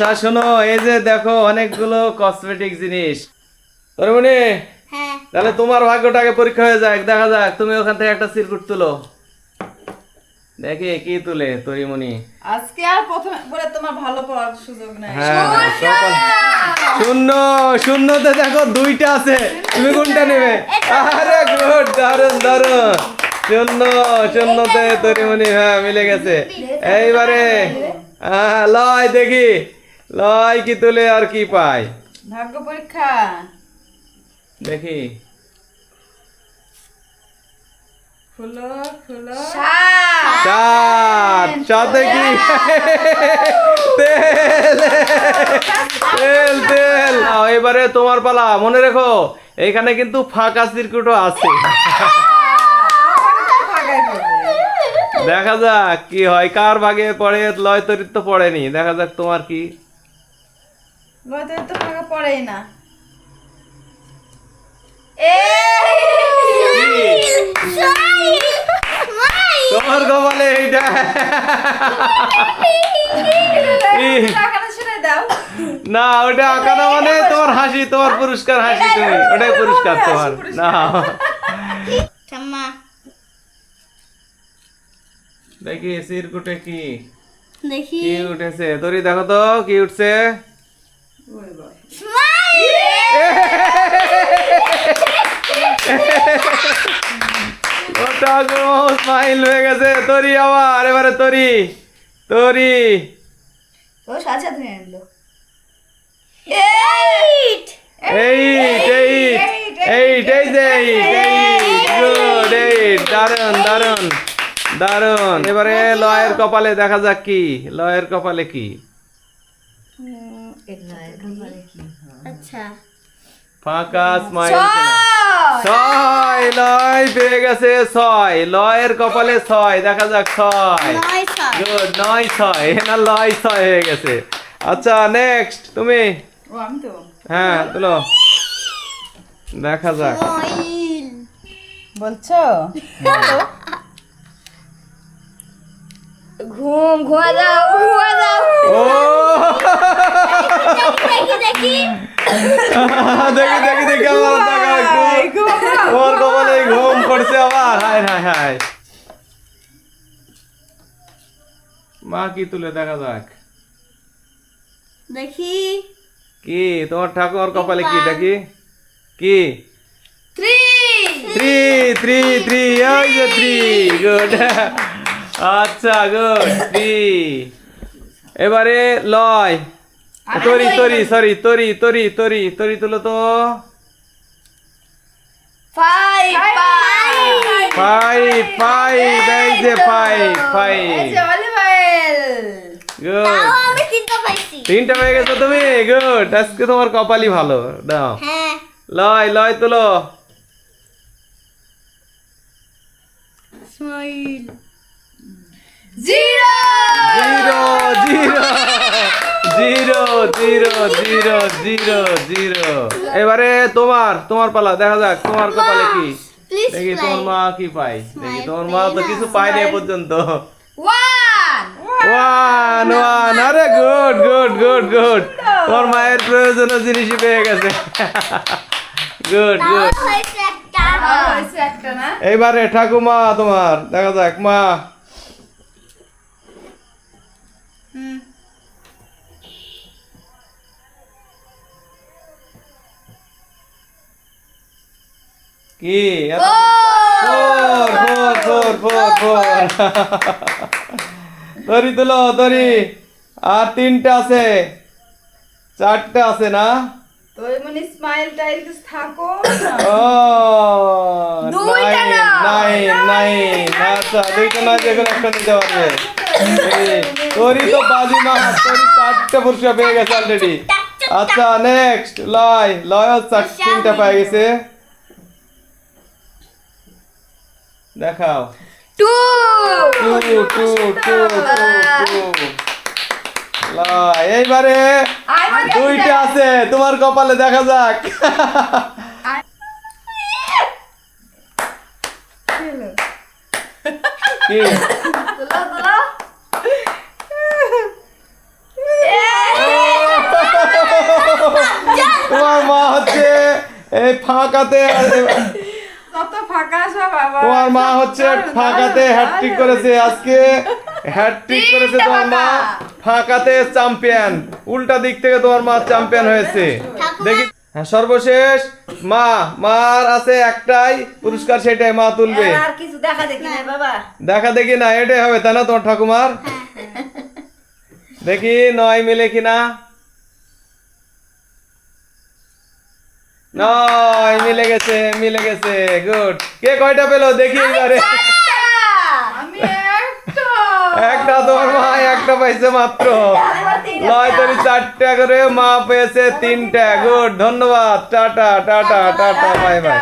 আচ্ছা শোনো এই যে দেখো অনেকগুলো কসমেটিক জিনিস। তরমণি হ্যাঁ। তাহলে তোমার ভাগ্যটাকে পরীক্ষা হয়ে যাক দেখা যাক তুমি ওখান থেকে একটা সিরকুট তুলো। দেখি কি তুলে তরিমণি। আজকে আর প্রথমে বলে তোমার ভালো পড়ার সুযোগ নাই। হ্যাঁ শূন্য শূন্যতে দেখো দুইটা আছে। তুমি কোনটা নেবে? আরে গুড দারুণ দারুণ শূন্য শূন্যতে তরিমণি হ্যাঁ মিলে গেছে। এইবারে হ্যাঁ লয় দেখি। লয় কি তুলে আর কি পায়? ভাগ্য পরীক্ষা। দেখি। খুলো খুলো চার সাথে কি? তেল তেল। তেল। এবারে তোমার পালা মনে রেখো এখানে কিন্তু ফাঁকা সিরকুটও আছে। দেখা যাক কি হয় কার ভাগে পড়ে লয় তরিত তো পড়েনি। দেখা যাক তোমার কি লয়তো তো ফাঁকা পড়েই না। তোমার কপালে এইটা। টাকাটা শুনে দাও। না ওটা আঁকানো মানে তোমার হাসি তোমার পুরস্কার হাসি তুমি। ওটাই পুরস্কার তোমার। না। দেখি কি? দেখি। কি উঠেছে? তোরি দেখো তো কি উঠছে? স্মাইল হয়ে গেছে আবার এবারে দারুণ দারুণ এবারে লয়ের কপালে দেখা যাক কি লয়ের কপালে কি আচ্ছা ফাঁকা স্মাইল ছয় পেয়ে গেছে ছয় লয়ের কপালে ছয় দেখা যাক ছয় নয় ছয় গুড নয় ছয় না লয় ছয় হয়ে গেছে আচ্ছা নেক্সট তুমি ও আমি তো হ্যাঁ তুলো দেখা যাক বলছো ঘুম ঘুমা দাও ঘুমা দাও ও দেখি দেখি দেখি আমার ওর কপালে ঘুম পড়ছে আবার। হায় হায় হায়। মা কি তুলে দেখা যাক? দেখি। কি? তোমার ঠাকুর কপালে কি? দেখি। কি? থ্রি থ্রি থ্রি থ্রি ওই যে থ্রি গুড আচ্ছা গুড থ্রি এবারে লয়। তরি তরি সরি তরি তরি তরি তরি তুলো তো ফাইভ ফাইভ ফাইভ এই যে ফাইভ ফাইভ তিনটা পেয়ে গেছো তুমি গুড আজকে তোমার কপালই ভালো দাও হ্যাঁ লয় লয় তুলো zero zero zero zero zero zero zero. এবারে তোমার তোমার পালা দেখা যাক তোমার কপালে কি? দেখি তোমার মা কি পাই দেখি তোমার মা তো কিছু পায়নি এ পর্যন্ত। ওয়ান ওয়ান আরে গুড গুড গুড গুড তোমার মায়ের প্রয়োজনীয় জিনিসই পেয়ে গেছে। গুড গুড না। এইবারে ঠাকুমা তোমার দেখা যাক মা। কি four four four four four দড়ি তুলো দড়ি আর তিনটা আছে চারটা আছে না আচ্ছা নেক্সট লয় লয় চারটা পেয়ে গেছে দেখাও। Two. Two two two two এইবারে দুইটা আছে তোমার কপালে দেখা যাক। তোমার মা হচ্ছে এই ফাঁকাতে তোমার মা হচ্ছে ফাঁকাতে হ্যাটট্রিক করেছে আজকে। হ্যাটট্রিক করেছে তোমার মা। ফাঁকাতে চ্যাম্পিয়ন। উল্টা দিক থেকে তোমার মা চ্যাম্পিয়ন হয়েছে। দেখি। হ্যাঁ, সর্বশেষ। মা মার আছে একটাই। পুরস্কার সেটাই মা তুলবে। আর কিছু দেখা দেখি না বাবা। দেখা দেখি না এটাই হবে তাই না তোমার ঠাকুমার? দেখি নয় মিলে কিনা। নয় মিলে গেছে মিলে গেছে গুড। কে কয়টা পেল? দেখি এবারে। একটা। একটা তোমার মা একটা পাইছে মাত্র। নয় তরি চারটা করে মা পেয়েছে তিনটা। গুড ধন্যবাদ। Tata tata tata bye bye.